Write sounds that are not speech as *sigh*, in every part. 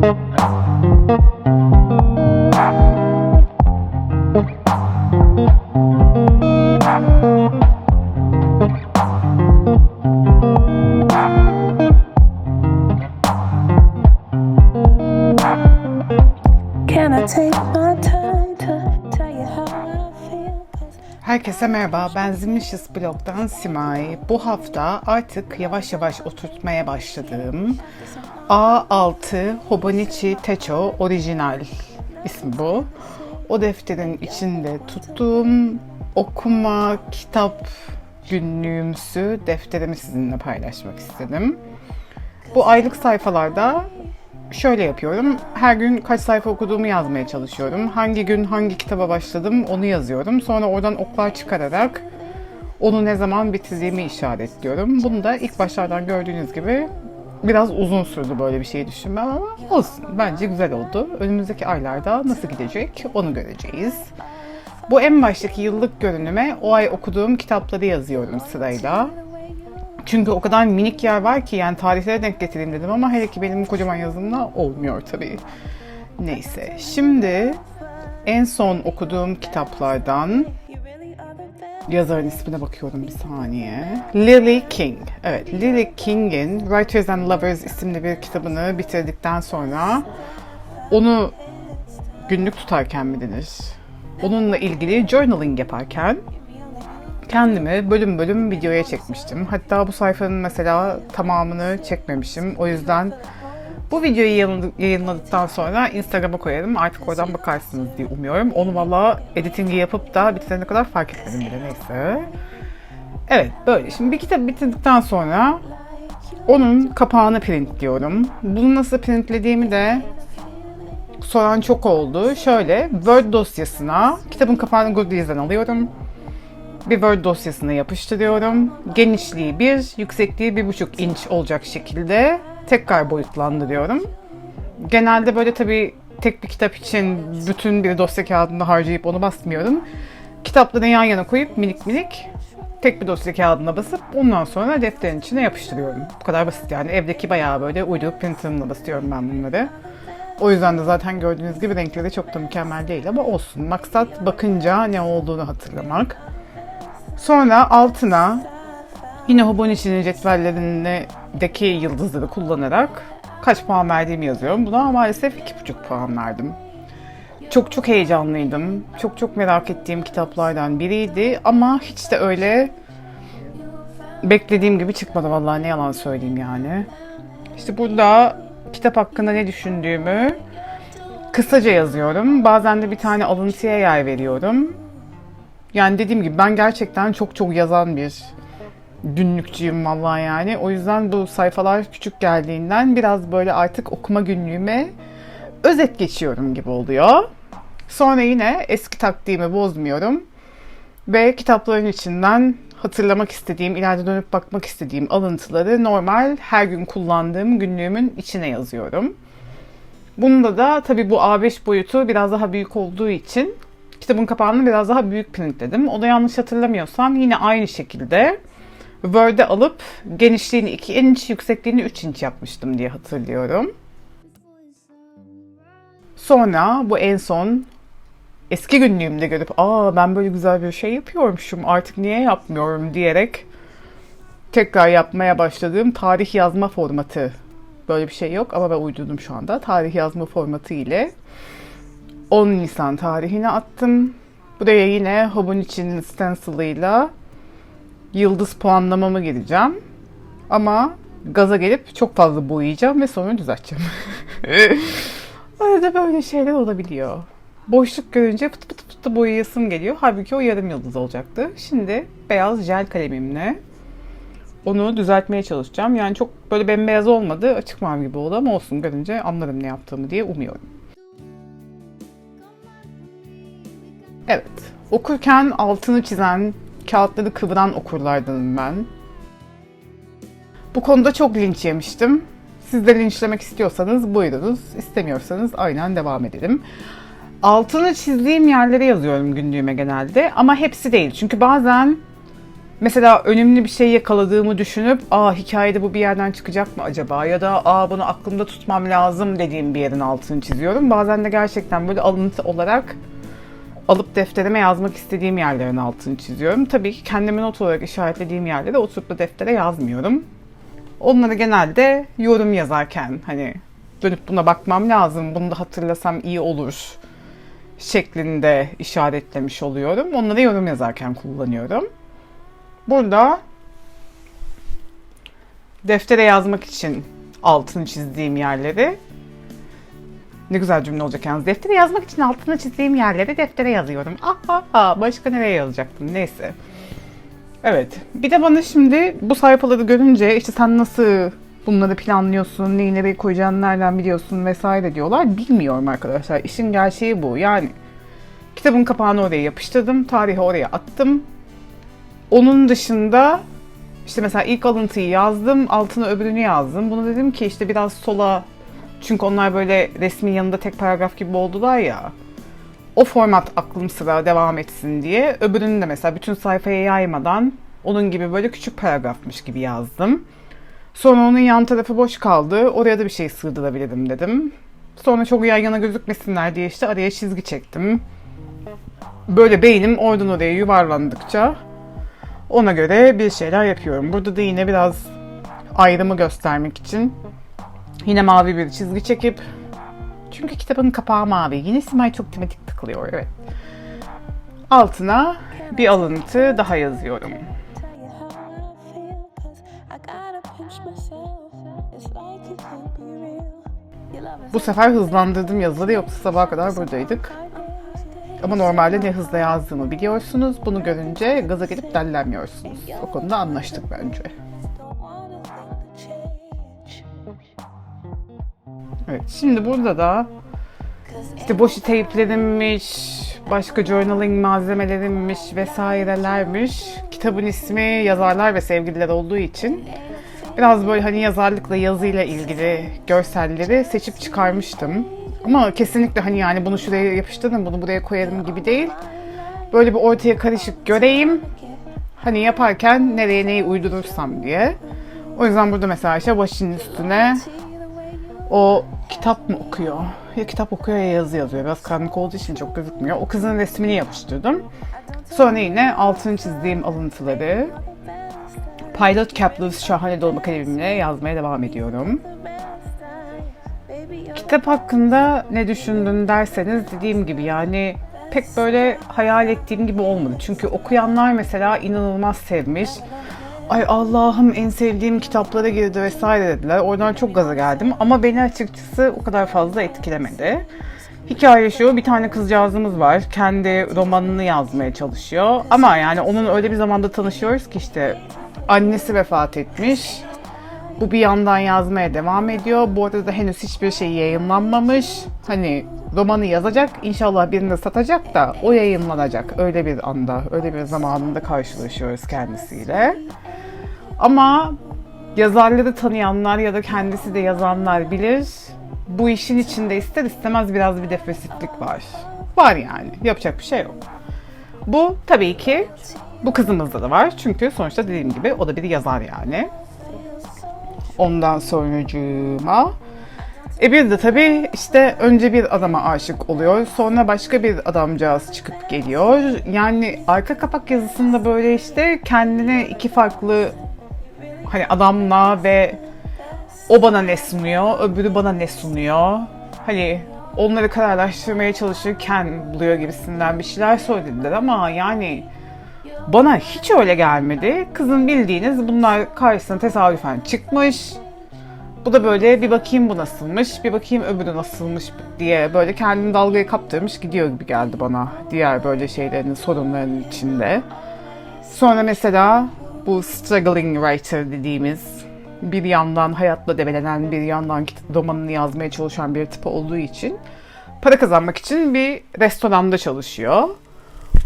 Música Herkese merhaba, ben Zimnicious Blog'dan Simay. Bu hafta artık yavaş yavaş oturtmaya başladığım A6 Hobonichi Techo orijinal ismi bu. O defterin içinde tuttuğum okuma, kitap günlüğümsü defterimi sizinle paylaşmak istedim. Bu aylık sayfalarda şöyle yapıyorum. Her gün kaç sayfa okuduğumu yazmaya çalışıyorum. Hangi gün hangi kitaba başladım onu yazıyorum. Sonra oradan oklar çıkararak onu ne zaman bitirdiğimi işaretliyorum. Bunu da ilk başlardan gördüğünüz gibi biraz uzun sürdü böyle bir şey düşünmem ama olsun. Bence güzel oldu. Önümüzdeki aylarda nasıl gidecek onu göreceğiz. Bu en baştaki yıllık görünüme o ay okuduğum kitapları yazıyorum sırayla. Çünkü o kadar minik yer var ki yani tarihlere denk getireyim dedim ama hele ki benim kocaman yazımla olmuyor tabii. Neyse şimdi en son okuduğum kitaplardan yazarın ismine bakıyorum bir saniye. Lily King. Evet Lily King'in Writers and Lovers isimli bir kitabını bitirdikten sonra onu günlük tutarken mi denir? Onunla ilgili journaling yaparken kendimi bölüm bölüm videoya çekmiştim. Hatta bu sayfanın mesela tamamını çekmemişim. O yüzden bu videoyu yayınladı- yayınladıktan sonra Instagram'a koyarım. Artık oradan bakarsınız diye umuyorum. Onu valla editingi yapıp da bitirene kadar fark etmedim bile neyse. Evet böyle. Şimdi bir kitap bitirdikten sonra onun kapağını printliyorum. Bunu nasıl printlediğimi de soran çok oldu. Şöyle Word dosyasına kitabın kapağını Goodreads'den alıyorum bir Word dosyasına yapıştırıyorum. Genişliği 1, yüksekliği 1,5 inç olacak şekilde tekrar boyutlandırıyorum. Genelde böyle tabii tek bir kitap için bütün bir dosya kağıdını harcayıp onu basmıyorum. Kitapları yan yana koyup minik minik tek bir dosya kağıdına basıp ondan sonra defterin içine yapıştırıyorum. Bu kadar basit yani. Evdeki bayağı böyle uydu printerımla basıyorum ben bunları. O yüzden de zaten gördüğünüz gibi renkleri çok da mükemmel değil ama olsun. Maksat bakınca ne olduğunu hatırlamak. Sonra altına yine Hobonichi'nin cetvellerindeki yıldızları kullanarak kaç puan verdiğimi yazıyorum. Buna maalesef 2,5 puan verdim. Çok çok heyecanlıydım. Çok çok merak ettiğim kitaplardan biriydi ama hiç de öyle beklediğim gibi çıkmadı vallahi ne yalan söyleyeyim yani. İşte burada kitap hakkında ne düşündüğümü kısaca yazıyorum. Bazen de bir tane alıntıya yer veriyorum. Yani dediğim gibi ben gerçekten çok çok yazan bir günlükçüyüm vallahi yani. O yüzden bu sayfalar küçük geldiğinden biraz böyle artık okuma günlüğüme özet geçiyorum gibi oluyor. Sonra yine eski taktiğimi bozmuyorum. Ve kitapların içinden hatırlamak istediğim, ileride dönüp bakmak istediğim alıntıları normal her gün kullandığım günlüğümün içine yazıyorum. Bunda da tabii bu A5 boyutu biraz daha büyük olduğu için kitabın kapağını biraz daha büyük printledim. O da yanlış hatırlamıyorsam yine aynı şekilde Word'e alıp genişliğini 2 inç, yüksekliğini 3 inç yapmıştım diye hatırlıyorum. Sonra bu en son eski günlüğümde görüp aa ben böyle güzel bir şey yapıyormuşum artık niye yapmıyorum diyerek tekrar yapmaya başladığım tarih yazma formatı. Böyle bir şey yok ama ben uydurdum şu anda. Tarih yazma formatı ile 10 Nisan tarihine attım. Buraya yine Hobonichi'nin stencil'ıyla yıldız puanlamamı gireceğim. Ama gaza gelip çok fazla boyayacağım ve sonra düzelteceğim. *laughs* Arada böyle şeyler olabiliyor. Boşluk görünce pıt pıt pıt boyayasım geliyor. Halbuki o yarım yıldız olacaktı. Şimdi beyaz jel kalemimle onu düzeltmeye çalışacağım. Yani çok böyle bembeyaz olmadı. Açık mavi gibi oldu ama olsun görünce anlarım ne yaptığımı diye umuyorum. Evet. Okurken altını çizen, kağıtları kıvıran okurlardanım ben. Bu konuda çok linç yemiştim. Siz de linçlemek istiyorsanız buyurunuz. İstemiyorsanız aynen devam edelim. Altını çizdiğim yerlere yazıyorum günlüğüme genelde ama hepsi değil. Çünkü bazen mesela önemli bir şey yakaladığımı düşünüp aa hikayede bu bir yerden çıkacak mı acaba ya da aa bunu aklımda tutmam lazım dediğim bir yerin altını çiziyorum. Bazen de gerçekten böyle alıntı olarak alıp defterime yazmak istediğim yerlerin altını çiziyorum. Tabii ki kendime not olarak işaretlediğim yerlere oturup da deftere yazmıyorum. Onları genelde yorum yazarken hani dönüp buna bakmam lazım, bunu da hatırlasam iyi olur şeklinde işaretlemiş oluyorum. Onları yorum yazarken kullanıyorum. Burada deftere yazmak için altını çizdiğim yerleri ne güzel cümle olacak yalnız. Deftere yazmak için altını çizdiğim yerleri deftere yazıyorum. Aha, aha, başka nereye yazacaktım? Neyse. Evet. Bir de bana şimdi bu sayfaları görünce işte sen nasıl bunları planlıyorsun, neyi nereye koyacağını nereden biliyorsun vesaire diyorlar. Bilmiyorum arkadaşlar. İşin gerçeği bu. Yani kitabın kapağını oraya yapıştırdım, tarihi oraya attım. Onun dışında işte mesela ilk alıntıyı yazdım, altına öbürünü yazdım. Bunu dedim ki işte biraz sola çünkü onlar böyle resmin yanında tek paragraf gibi oldular ya. O format aklım sıra devam etsin diye. Öbürünü de mesela bütün sayfaya yaymadan onun gibi böyle küçük paragrafmış gibi yazdım. Sonra onun yan tarafı boş kaldı. Oraya da bir şey sığdırabilirim dedim. Sonra çok yan yana gözükmesinler diye işte araya çizgi çektim. Böyle beynim oradan oraya yuvarlandıkça ona göre bir şeyler yapıyorum. Burada da yine biraz ayrımı göstermek için yine mavi bir çizgi çekip çünkü kitabın kapağı mavi. Yine Simay çok tematik tıklıyor evet. Altına bir alıntı daha yazıyorum. Bu sefer hızlandırdım yazıları yoksa sabaha kadar buradaydık. Ama normalde ne hızla yazdığımı biliyorsunuz. Bunu görünce gaza gelip dellenmiyorsunuz. O konuda anlaştık bence. Evet şimdi burada da işte boşu teyplerimmiş, başka journaling malzemelerimmiş vesairelermiş. Kitabın ismi yazarlar ve sevgililer olduğu için biraz böyle hani yazarlıkla yazıyla ilgili görselleri seçip çıkarmıştım. Ama kesinlikle hani yani bunu şuraya yapıştırın, bunu buraya koyarım gibi değil. Böyle bir ortaya karışık göreyim. Hani yaparken nereye neyi uydurursam diye. O yüzden burada mesela işte başının üstüne o kitap mı okuyor? Ya kitap okuyor ya yazı yazıyor. Biraz karanlık olduğu için çok gözükmüyor. O kızın resmini yapıştırdım. Sonra yine altını çizdiğim alıntıları Pilot Capless Şahane Dolma kalemimle yazmaya devam ediyorum. Kitap hakkında ne düşündün derseniz dediğim gibi yani pek böyle hayal ettiğim gibi olmadı. Çünkü okuyanlar mesela inanılmaz sevmiş. Ay Allah'ım en sevdiğim kitaplara girdi vesaire dediler. Oradan çok gaza geldim ama beni açıkçası o kadar fazla etkilemedi. Hikaye şu, bir tane kızcağızımız var. Kendi romanını yazmaya çalışıyor. Ama yani onun öyle bir zamanda tanışıyoruz ki işte annesi vefat etmiş. Bu bir yandan yazmaya devam ediyor. Bu arada da henüz hiçbir şey yayınlanmamış. Hani romanı yazacak, inşallah birinde satacak da o yayınlanacak. Öyle bir anda, öyle bir zamanında karşılaşıyoruz kendisiyle. Ama yazarları tanıyanlar ya da kendisi de yazanlar bilir. Bu işin içinde ister istemez biraz bir depresiflik var. Var yani. Yapacak bir şey yok. Bu tabii ki bu kızımızda da var. Çünkü sonuçta dediğim gibi o da bir yazar yani. Ondan sonracığıma. E bir de tabii işte önce bir adama aşık oluyor. Sonra başka bir adamcağız çıkıp geliyor. Yani arka kapak yazısında böyle işte kendine iki farklı hani adamla ve o bana ne sunuyor, öbürü bana ne sunuyor. Hani onları kararlaştırmaya çalışırken buluyor gibisinden bir şeyler söylediler ama yani bana hiç öyle gelmedi. Kızın bildiğiniz bunlar karşısına tesadüfen çıkmış. Bu da böyle bir bakayım bu nasılmış, bir bakayım öbürü nasılmış diye böyle kendini dalgaya kaptırmış gidiyor gibi geldi bana. Diğer böyle şeylerin, sorunların içinde. Sonra mesela bu struggling writer dediğimiz bir yandan hayatla debelenen, bir yandan romanını yazmaya çalışan bir tip olduğu için para kazanmak için bir restoranda çalışıyor.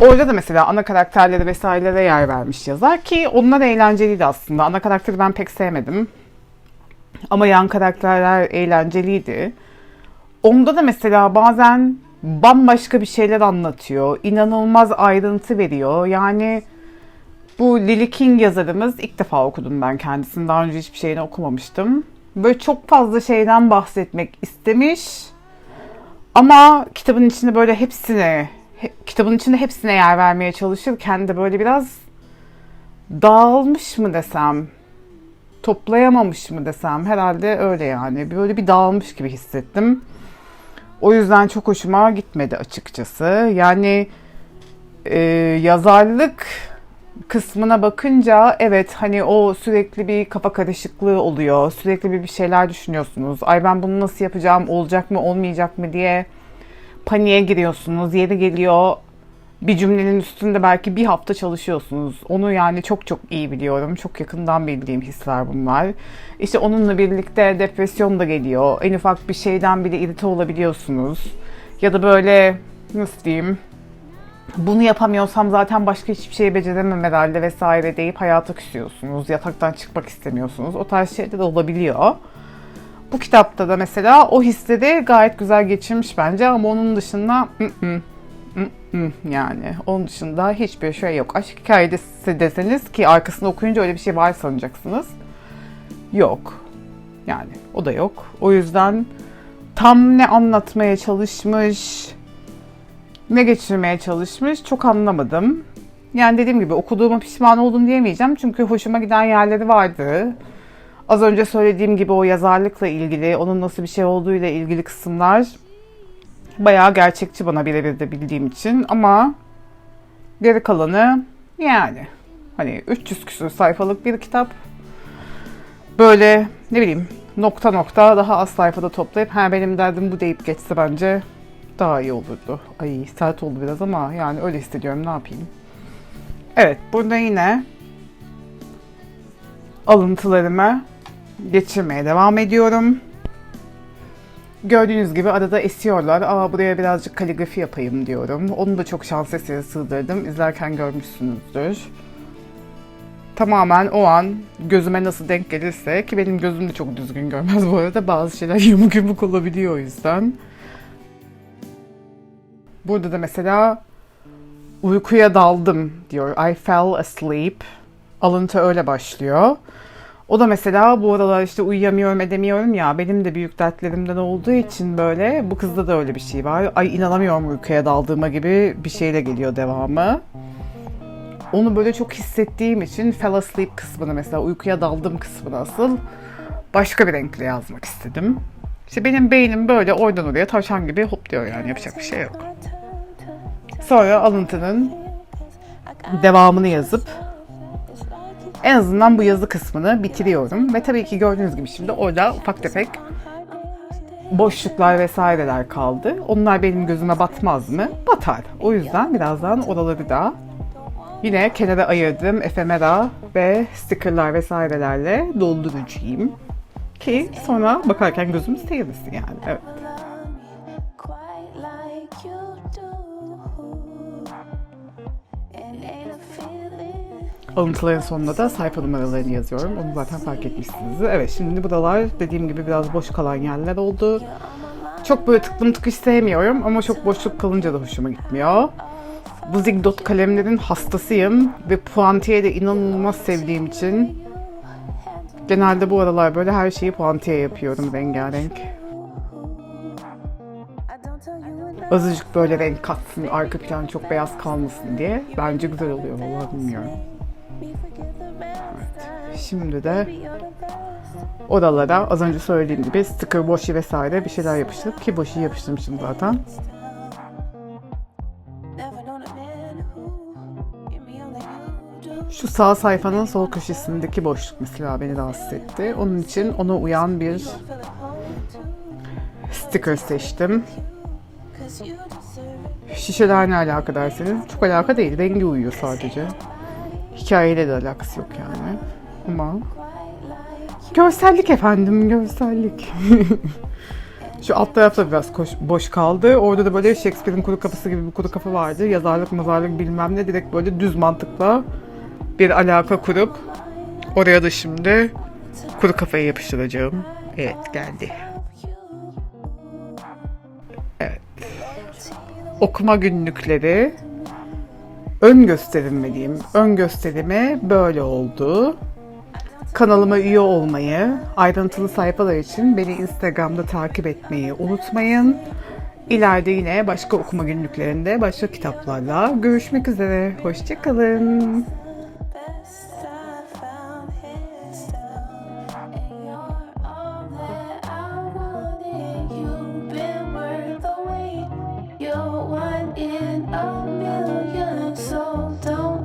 Orada da mesela ana karakterlere vesairelere yer vermiş yazar ki onlar eğlenceliydi aslında. Ana karakteri ben pek sevmedim. Ama yan karakterler eğlenceliydi. Onda da mesela bazen bambaşka bir şeyler anlatıyor. İnanılmaz ayrıntı veriyor. Yani Bu Lily King yazarımız ilk defa okudum ben kendisini. Daha önce hiçbir şeyini okumamıştım. Böyle çok fazla şeyden bahsetmek istemiş. Ama kitabın içinde böyle hepsine, he- kitabın içinde hepsine yer vermeye çalışırken de böyle biraz dağılmış mı desem, toplayamamış mı desem herhalde öyle yani. Böyle bir dağılmış gibi hissettim. O yüzden çok hoşuma gitmedi açıkçası. Yani e, yazarlık kısmına bakınca evet hani o sürekli bir kafa karışıklığı oluyor. Sürekli bir bir şeyler düşünüyorsunuz. Ay ben bunu nasıl yapacağım, olacak mı, olmayacak mı diye paniğe giriyorsunuz. Yeri geliyor bir cümlenin üstünde belki bir hafta çalışıyorsunuz. Onu yani çok çok iyi biliyorum. Çok yakından bildiğim hisler bunlar. İşte onunla birlikte depresyon da geliyor. En ufak bir şeyden bile irite olabiliyorsunuz. Ya da böyle nasıl diyeyim bunu yapamıyorsam zaten başka hiçbir şey beceremem herhalde vesaire deyip hayata küsüyorsunuz. Yataktan çıkmak istemiyorsunuz. O tarz şeyler de olabiliyor. Bu kitapta da mesela o hisleri gayet güzel geçirmiş bence ama onun dışında yani onun dışında hiçbir şey yok. Aşk hikayesi deseniz ki arkasını okuyunca öyle bir şey var sanacaksınız. Yok. Yani o da yok. O yüzden tam ne anlatmaya çalışmış, ne geçirmeye çalışmış çok anlamadım. Yani dediğim gibi okuduğuma pişman oldum diyemeyeceğim çünkü hoşuma giden yerleri vardı. Az önce söylediğim gibi o yazarlıkla ilgili, onun nasıl bir şey olduğuyla ilgili kısımlar bayağı gerçekçi bana birebir de bildiğim için ama geri kalanı yani hani 300 küsur sayfalık bir kitap. Böyle ne bileyim nokta nokta daha az sayfada toplayıp ha benim derdim bu deyip geçse bence daha iyi olurdu. Ay sert oldu biraz ama yani öyle hissediyorum ne yapayım. Evet burada yine alıntılarımı geçirmeye devam ediyorum. Gördüğünüz gibi arada esiyorlar. Aa buraya birazcık kaligrafi yapayım diyorum. Onu da çok şans eseri sığdırdım. İzlerken görmüşsünüzdür. Tamamen o an gözüme nasıl denk gelirse ki benim gözüm de çok düzgün görmez bu arada. Bazı şeyler *laughs* yumuk yumuk olabiliyor o yüzden. Burada da mesela uykuya daldım diyor. I fell asleep. Alıntı öyle başlıyor. O da mesela bu aralar işte uyuyamıyorum edemiyorum ya benim de büyük dertlerimden olduğu için böyle bu kızda da öyle bir şey var. Ay inanamıyorum uykuya daldığıma gibi bir şeyle geliyor devamı. Onu böyle çok hissettiğim için fell asleep kısmını mesela uykuya daldım kısmını asıl başka bir renkle yazmak istedim. İşte benim beynim böyle oradan oraya tavşan gibi hop diyor yani yapacak bir şey yok. Sonra alıntının devamını yazıp en azından bu yazı kısmını bitiriyorum. Ve tabii ki gördüğünüz gibi şimdi orada ufak tefek boşluklar vesaireler kaldı. Onlar benim gözüme batmaz mı? Batar. O yüzden birazdan oraları da yine kenara ayırdığım efemera ve stickerlar vesairelerle dolduracağım. Ki sonra bakarken gözüm seyirmesin yani. Evet. Alıntıların sonunda da sayfa numaralarını yazıyorum. Onu zaten fark etmişsinizdir. Evet şimdi buralar dediğim gibi biraz boş kalan yerler oldu. Çok böyle tıklım tıkış sevmiyorum ama çok boşluk kalınca da hoşuma gitmiyor. Bu Zigdot kalemlerin hastasıyım ve puantiye de inanılmaz sevdiğim için genelde bu aralar böyle her şeyi puantiye yapıyorum rengarenk. Azıcık böyle renk katsın, arka plan çok beyaz kalmasın diye. Bence güzel oluyor vallahi bilmiyorum. Rest. Şimdi de oralara az önce söylediğim gibi sticker, boşi vesaire bir şeyler yapıştırıp ki boşi yapıştırmışım zaten. Şu sağ sayfanın sol köşesindeki boşluk mesela beni rahatsız etti. Onun için ona uyan bir sticker seçtim. Şişeler ne alaka derseniz çok alaka değil. Rengi uyuyor sadece. Hikayeyle de alakası yok yani. Ama görsellik efendim görsellik. *laughs* Şu alt tarafta biraz koş- boş kaldı. Orada da böyle Shakespeare'in kuru kafası gibi bir kuru kafa vardı. Yazarlık mazarlık bilmem ne direkt böyle düz mantıkla bir alaka kurup oraya da şimdi kuru kafayı yapıştıracağım. Evet geldi. Evet. Okuma günlükleri ön gösterim diyeyim? Ön gösterimi böyle oldu. Kanalıma üye olmayı, ayrıntılı sayfalar için beni Instagram'da takip etmeyi unutmayın. İleride yine başka okuma günlüklerinde başka kitaplarla görüşmek üzere. Hoşçakalın.